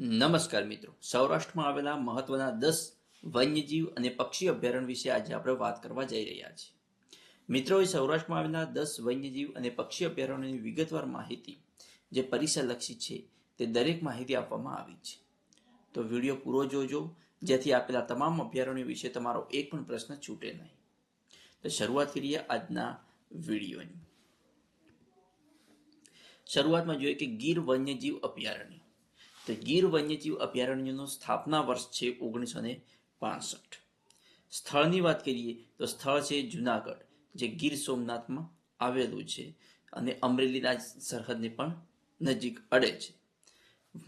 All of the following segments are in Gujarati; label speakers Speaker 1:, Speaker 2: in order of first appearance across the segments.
Speaker 1: નમસ્કાર મિત્રો. સૌરાષ્ટ્રમાં આવેલા મહત્વના દસ વન્યજીવ અને પક્ષી અભયારણ્ય વિશે આજે આપણે વાત કરવા જઈ રહ્યા છીએ. મિત્રો સૌરાષ્ટ્રમાં આવેલા દસ વન્યજીવ અને પક્ષી અભયારણ્યની વિગતવાર માહિતી જે પરિસરલક્ષી છે તે દરેક માહિતી આપવામાં આવી છે. તો વીડિયો પૂરો જોજો, જેથી આપેલા તમામ અભયારણ્યો વિશે તમારો એક પણ પ્રશ્ન છૂટે નહીં. તો શરૂઆત કરીએ આજના વિડીયોની. શરૂઆતમાં જોઈએ કે ગીર વન્યજીવ અભયારણ્ય. તો ગીર વન્યજીવ અભયારણ્યનું સ્થાપના વર્ષ છે ઓગણીસો ને પાસઠ. સ્થળની વાત કરીએ તો સ્થળ છે જુનાગઢ, જે ગીર સોમનાથમાં આવેલું છે અને અમરેલીના સરહદને પણ નજીક અડે છે.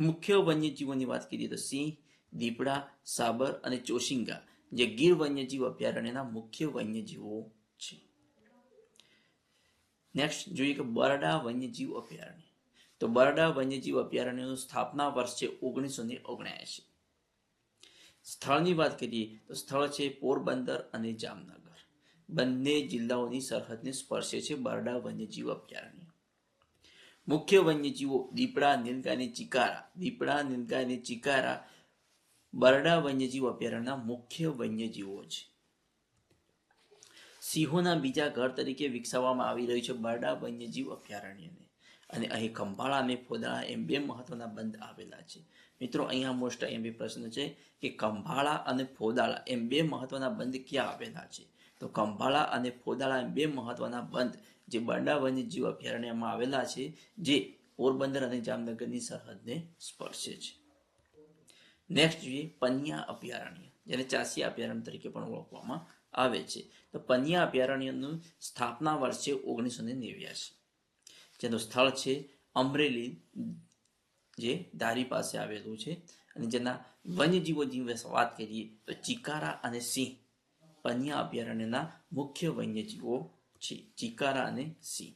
Speaker 1: મુખ્ય વન્યજીવોની વાત કરીએ તો સિંહ, દીપડા, સાબર અને ચોશિંગા, જે ગીર વન્યજીવ અભયારણ્યના મુખ્ય વન્યજીવો છે. નેક્સ્ટ જોઈએ કે બરડા વન્યજીવ અભયારણ્ય. તો બરડા વન્યજીવ અભયારણ્યનું સ્થાપના વર્ષ છે ઓગણીસો ને ઓગણ્યાએંશી સ્થળની વાત કરીએ તો સ્થળ છે પોરબંદર અને જામનગર. બંને જિલ્લાઓની સરહદને સ્પર્શે છે બરડા વન્યજીવ અભયારણ્ય. મુખ્ય વન્યજીવો દીપડા, નીલગાય ચિકારા. દીપડા, નીલગાય ચિકારા બરડા વન્યજીવ અભયારણ્યના મુખ્ય વન્યજીવો છે. સિંહોના બીજા ઘર તરીકે વિકસાવવામાં આવી રહ્યું છે બરડા વન્યજીવ અભયારણ્યને. અને અહીં ખંભાળા અને ફોદાળા એમ બે મહત્વના બંધ આવેલા છે. મિત્રો, અહીંયા મોસ્ટ એમ બી પ્રશ્ન છે કે ખંભાળા અને ફોદાળા એમ બે મહત્વના બંધ ક્યાં આવેલા છે? તો ખંભાળા અને ફોદાળા એમ બે મહત્વના બંધ જે બરડા વન્યજીવ અભયારણ્યમાં આવેલા છે, જે પોરબંદર અને જામનગરની સરહદને સ્પર્શે છે. નેક્સ્ટ જોઈએ પનિયા અભયારણ્ય, જેને ચાસી અભયારણ્ય તરીકે પણ ઓળખવામાં આવે છે. તો પનિયા અભયારણ્યનું સ્થાપના વર્ષ ઓગણીસો ને નેવ્યાસી. જેનું સ્થળ છે, અમરેલી જે ધારી પાસે આવેલું છે અને જેના વન્યજીવો વિશે વાત કરીએ તો ચિકારા અને સિંહ પન્યા અભયારણ્યના મુખ્ય વન્યજીવો છે, ચિકારા અને સિંહ.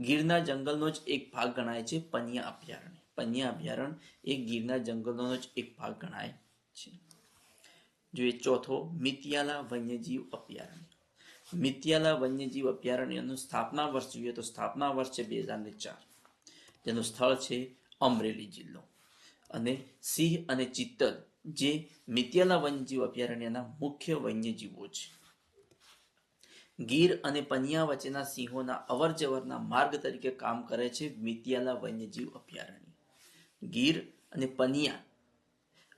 Speaker 1: ગીરના જંગલનો જ એક ભાગ ગણાય છે પન્યા અભયારણ્ય. પન્યા અભયારણ્ય એ ગીરના જંગલનો જ એક ભાગ ગણાય છે. જોઈએ ચોથો, મિતિયાલા વન્યજીવ અભયારણ્ય. મિતિયાલા વન્યજીવ અભયારણ્યનું સ્થાપના વર્ષ જોઈએ તો સ્થાપના વર્ષ છે બે હજાર ને ચાર જેનું સ્થળ છે અમરેલી જિલ્લો અને સિંહ અને ચિત્તલ જે મિત્યાલા વન્યજીવ અભયારણ્યના મુખ્ય વન્યજીવો છે ગીર અને પનિયા વચ્ચેના સિંહોના અવર જવરના માર્ગ તરીકે કામ કરે છે મિતિયાલા વન્યજીવ અભયારણ્ય ગીર અને પનિયા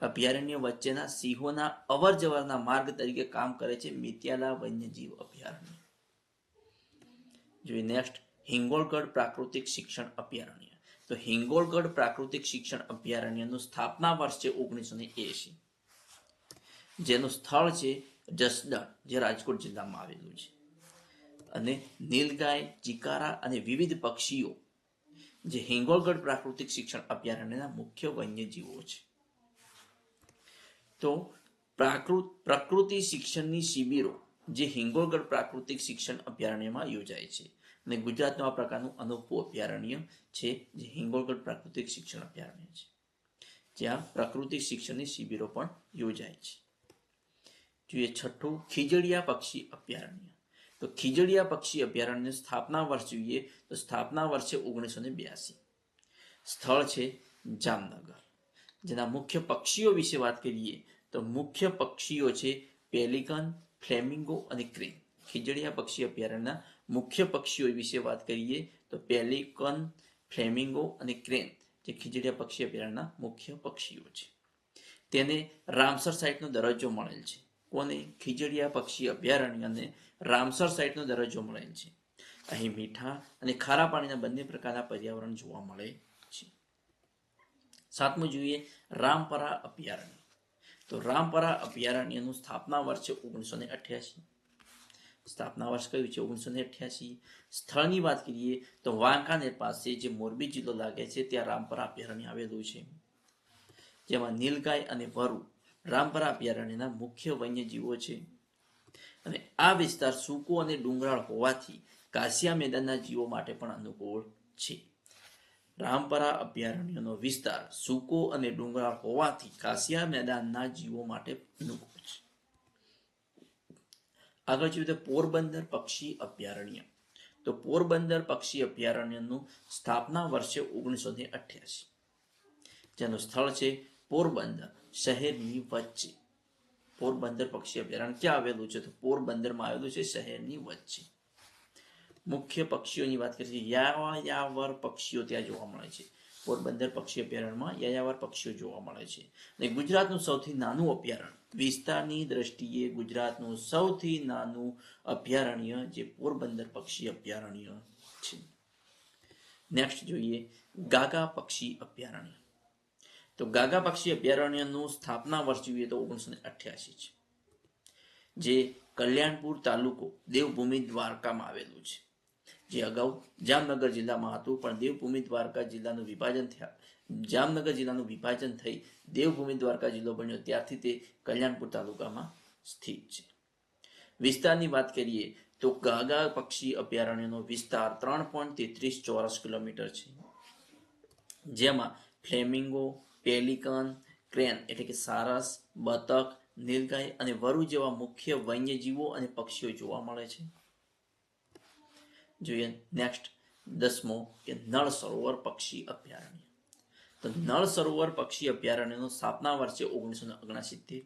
Speaker 1: અભયારણ્ય વચ્ચેના સિંહોના અવર જવરના માર્ગ તરીકે કામ કરે છે મિત્યાલા વન્યજીવ અભયારણ્ય. જોઈએ નેક્સ્ટ હિંગોળગઢ પ્રાકૃતિક શિક્ષણ અભયારણ્ય. તો હિંગોળગઢ પ્રાકૃતિક શિક્ષણ અભયારણ્યનું સ્થાપના વર્ષ છે ઓગણીસો એસી જેનું સ્થળ છે જસદણ, જે રાજકોટ જિલ્લામાં આવેલું છે. અને નીલગાય, ચિકારા અને વિવિધ પક્ષીઓ, જે હિંગોળગઢ પ્રાકૃતિક શિક્ષણ અભયારણ્યના મુખ્ય વન્યજીવો છે. તો પ્રાકૃત પ્રકૃતિ શિક્ષણની શિબિરો, જે હિંગોળગઢ પ્રાકૃતિક શિક્ષણ અભયારણ્યમાં યોજાય છે. અને ગુજરાતનું આ પ્રકારનું અનોખું અભયારણ્ય છે, જે હિંગોળગઢ પ્રાકૃતિક શિક્ષણ અભયારણ્ય છે. જ્યાં પ્રાકૃતિક શિક્ષણની શિબિરો પણ યોજાય છે. જોઈએ, છઠ્ઠું, ખીજડીયા પક્ષી અભયારણ્ય. તો ખીજડીયા પક્ષી અભયારણ્ય સ્થાપના વર્ષ જોઈએ, તો સ્થાપના વર્ષે ઓગણીસો ને બ્યાસી. સ્થળ છે જામનગર. જેના મુખ્ય પક્ષીઓ વિશે વાત કરીએ, તો મુખ્ય પક્ષીઓ છે પેલિકન, ફ્લેમિંગો અને ક્રેન. ખીજડીયા પક્ષી અભયારણ્યના મુખ્ય પક્ષીઓ વિશે વાત કરીએ, તો પેલિકન, ફ્લેમિંગો અને ક્રેન જે ખીજડીયા પક્ષી અભયારણ્યના મુખ્ય પક્ષીઓ છે. તેને રામસર સાઇટનો દરજ્જો મળેલ છે. કોને? ખીજડીયા પક્ષી અભયારણ્યને રામસર સાઇટનો દરજ્જો મળેલ છે. અહીં મીઠા અને ખારા પાણીના બંને પ્રકારના પર્યાવરણ જોવા મળે સાતમું જોઈએ, રામપરા અભયારણ્ય. તો રામપરા અભયારણ્યનું સ્થાપના વર્ષ છે ઓગણીસો ને અઠ્યાસી. સ્થાપના વર્ષ કયું છે? ઓગણીસો ને અઠ્યાસી. સ્થળની વાત કરીએ તો વાંકાનેર પાસે જે મોરબી જિલ્લો લાગે છે, ત્યાં રામપરા અભયારણ્ય આવેલું છે. જેમાં નીલગાય અને વરુ રામપરા અભયારણ્યના મુખ્ય વન્યજીવો છે. અને આ વિસ્તાર સૂકો અને ડુંગરાળ હોવાથી કાસિયા મેદાનના જીવો માટે પણ અનુકૂળ છે. રામપરા અભયારણ્યનો વિસ્તાર સૂકો અને ડુંગરાળ હોવાથી કાસિયા મેદાનના જીવો માટે અનુકૂળ છે. આગળ જોઈએ તો પોરબંદર પક્ષી અભયારણ્ય. તો પોરબંદર પક્ષી અભયારણ્યનું સ્થાપના વર્ષે ઓગણીસો ને અઠ્યાસી. જેનું સ્થળ છે પોરબંદર શહેરની વચ્ચે. પોરબંદર પક્ષી અભયારણ્ય ક્યાં આવેલું છે? તો પોરબંદરમાં આવેલું છે શહેરની વચ્ચે. મુખ્ય પક્ષીઓની વાત કરીએ યાયાવર પક્ષીઓ ત્યાં જોવા મળે છે. પોરબંદર પક્ષી અભયારણ્યમાં યાયાવર પક્ષીઓ જોવા મળે છે. અને ગુજરાતનું સૌથી નાનું અભયારણ્ય, વિસ્તારની દ્રષ્ટિએ ગુજરાતનું સૌથી નાનું અભયારણ્ય જે પોરબંદર પક્ષી અભયારણ્ય છે. નેક્સ્ટ જોઈએ ગાગા પક્ષી અભયારણ્ય. તો ગાગા પક્ષી અભયારણ્યનું સ્થાપના વર્ષ જોઈએ તો ઓગણીસો અઠ્યાસી છે. જે કલ્યાણપુર તાલુકો દેવભૂમિ દ્વારકામાં આવેલું છે. જે અગાઉ જામનગર જિલ્લામાં હતું, પણ દેવભૂમિ દ્વારકા જિલ્લાનું વિભાજન થયા. જામનગર જિલ્લાનું વિભાજન થઈ દેવભૂમિ દ્વારકા જિલ્લો બન્યો. ત્યારથી તે કલ્યાણપુર તાલુકામાં સ્થિત છે. વિસ્તારની વાત કરીએ તો ગાગા પક્ષી અભયારણ્યનો વિસ્તાર ત્રણ પોઈન્ટ તેત્રીસ ચોરસ કિલોમીટર છે. જેમાં ફ્લેમિંગો, પેલિકન, ક્રેન એટલે કે સારસ, બતક, નીલગાય અને વરુ જેવા મુખ્ય વન્યજીવો અને પક્ષીઓ જોવા મળે છે. જોઈએ. નેક્સ્ટ દસમો કે નળ સરોવર પક્ષી અભયારણ્ય. તો નળ સરોવર પક્ષી અભયારણ્યનો સ્થાપના વર્ષે ઓગણીસો ને ઓગણસિત્તેર.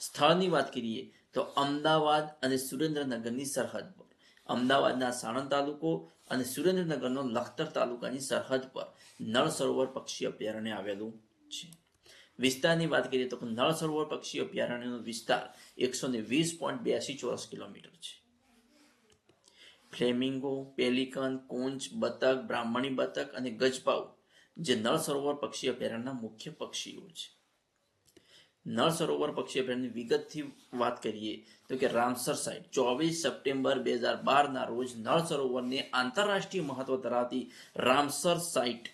Speaker 1: સ્થળની વાત કરીએ તો અમદાવાદ અને સુરેન્દ્રનગરની સરહદ પર. અમદાવાદના સાણંદ તાલુકો અને સુરેન્દ્રનગરનો લખતર તાલુકાની સરહદ પર નળ સરોવર પક્ષી અભયારણ્ય આવેલું છે. વિસ્તારની વાત કરીએ તો નળ સરોવર પક્ષી અભયારણ્યનો વિસ્તાર એકસો ને વીસ પોઈન્ટ બ્યાસી ચોરસ કિલોમીટર છે. ફ્લેમિંગો, પેલિકન, કુંજ, બતક, બ્રાહ્મણી બતક અને ગજબાઉ જે નળ સરોવર પક્ષી અભયારણ્યના મુખ્ય પક્ષીઓ છે. નળ સરોવર પક્ષી અભયારણ્યની વિગતથી વાત કરીએ તો કે રામસર સાઇટ ચોવીસ સપ્ટેમ્બર બે હજાર બારના રોજ નળ સરોવરને આંતરરાષ્ટ્રીય મહત્વ ધરાવતી રામસર સાઇટ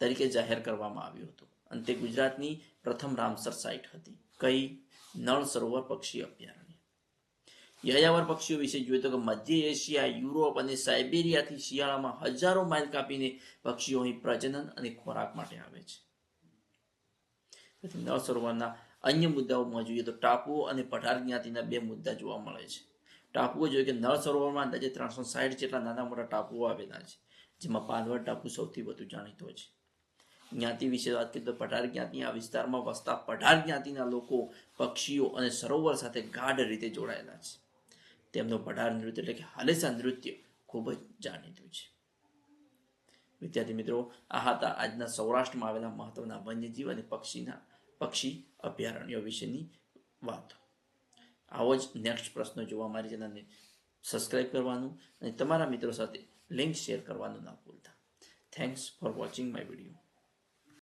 Speaker 1: તરીકે જાહેર કરવામાં આવ્યું હતું. અને તે ગુજરાતની પ્રથમ રામસર સાઇટ હતી. કઈ? નળ સરોવર પક્ષી અભયારણ્ય. યાયાવર પક્ષીઓ વિશે જોઈએ તો કે મધ્ય એશિયા, યુરોપ અને સાઇબેરિયાથી શિયાળામાં હજારો માઇલ કાપીને પક્ષીઓ અહીં પ્રજનન અને ખોરાક માટે આવે છે. નળ સરોવરના અન્ય મુદ્દાઓમાં જોઈએ તો ટાપુઓ અને પઠાર જ્ઞાતિના બે મુદ્દા જોવા મળે છે. ટાપુઓ જોઈએ કે નળ સરોવરમાં અંદાજે ત્રણસો સાઠ જેટલા નાના મોટા ટાપુઓ આવેલા છે, જેમાં પાલવર ટાપુ સૌથી વધુ જાણીતો છે. જ્ઞાતિ વિશે વાત કરીએ તો પઠાર જ્ઞાતિ આ વિસ્તારમાં વસતા પઠાર જ્ઞાતિના લોકો પક્ષીઓ અને સરોવર સાથે ગાઢ રીતે જોડાયેલા છે. તેમનો ભડાર નૃત્ય એટલે કે હાલેસા નૃત્ય ખૂબ જ જાણીતું છે. વિદ્યાર્થી મિત્રો, આ હતા આજના સૌરાષ્ટ્રમાં આવેલા મહત્વના વન્યજીવ અને પક્ષીના પક્ષી અભયારણ્યો વિશેની વાતો. આવો જ નેક્સ્ટ પ્રશ્ન જોવા મારી ચેનલને સબસ્ક્રાઇબ કરવાનું અને તમારા મિત્રો સાથે લિંક શેર કરવાનું ના ભૂલતા. Thanks for watching my video